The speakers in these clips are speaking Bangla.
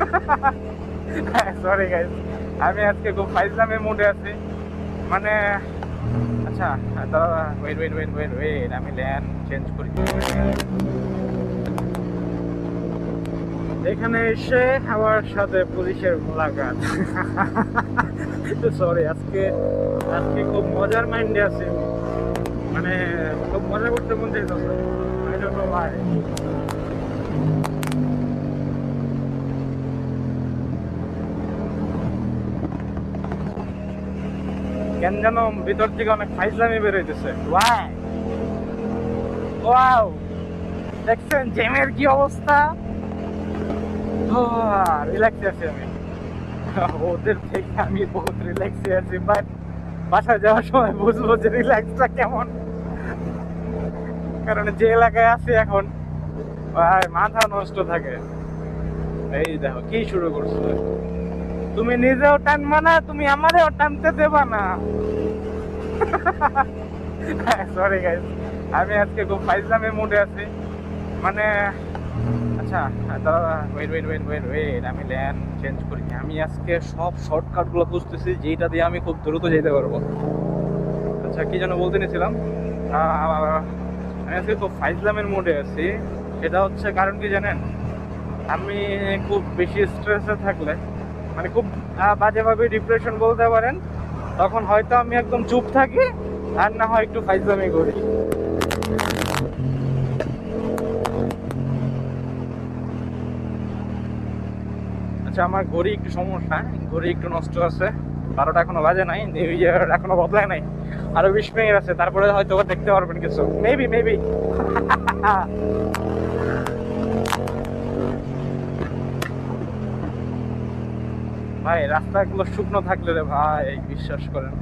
সরি গাইস আমি আজকে খুব ফাইজলামের মুডে আছি। মানে আচ্ছা দাদা wait wait wait wait wait আমি ল্যান্ড চেঞ্জ করি। এখানে এসে আমার সাথে পুলিশের মোলাকাত। সরি আজকে আজকে খুব মজার মাইন্ডে আছি। মানে খুব মজা করতে মন চাইতেছে। আই ডোন্ট নো কেন যেন ভিতর থেকে অনেক ফাইজলামি বেরোইতেছে ওয়াই ওয়াও দেখছেন জেমের কি অবস্থা? রিল্যাক্সে আছি আমি। ওদের থেকে আমি বহুত রিল্যাক্সে আছি বাট বাসায় যাওয়ার সময় বুঝব যে রিল্যাক্সটা কেমন। কারণ যে এলাকায় আছি এখন মাথা নষ্ট থাকে। এই দেখো কি শুরু করছ? তুমি নিজেও টানবা না, তুমি আমারেও টানতে দেবা না। সরি গাইস আমি আজকে খুব ফাইজলামের মুডে আছি। মানে আচ্ছা দাদা wait wait wait wait wait আমি ল্যান্ড চেঞ্জ করি আমি আজকে সব শর্টকাটগুলো খুঁজতেছি যেটা দিয়ে আমি খুব দ্রুত যেতে পারব। আচ্ছা কি যেন বলতে নিয়েছিলাম? আমি আজকে খুব ফাইজলামের মুডে আছি। সেটা হচ্ছে কারণ কি জানেন? আমি খুব বেশি স্ট্রেসে থাকলে মানে খুব বাজেভাবে ডিপ্রেশন বলতে পারেন। তখন হয়তো আমি একদম চুপ থাকি, আর না হয় একটু ফাইজলামি করি। আচ্ছা আমার ঘড়ি একটু সমস্যা, ঘড়ি একটু নষ্ট আছে। বারোটা এখনও বাজে নাই নিউ ইয়ার এখনও বদলায় নাই। আরও বিশ মিনিট আছে, তারপরে হয়তো দেখতে পারবেন কিছু। মেবি মেবি ভাই, রাস্তাগুলো শুকনো থাকলে রে ভাই, বিশ্বাস করেন।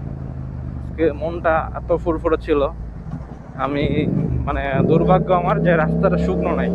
মনটা এত ফুরফুরে ছিল। আমি মানে দুর্ভাগ্য আমার যে রাস্তাটা শুকনো নাই।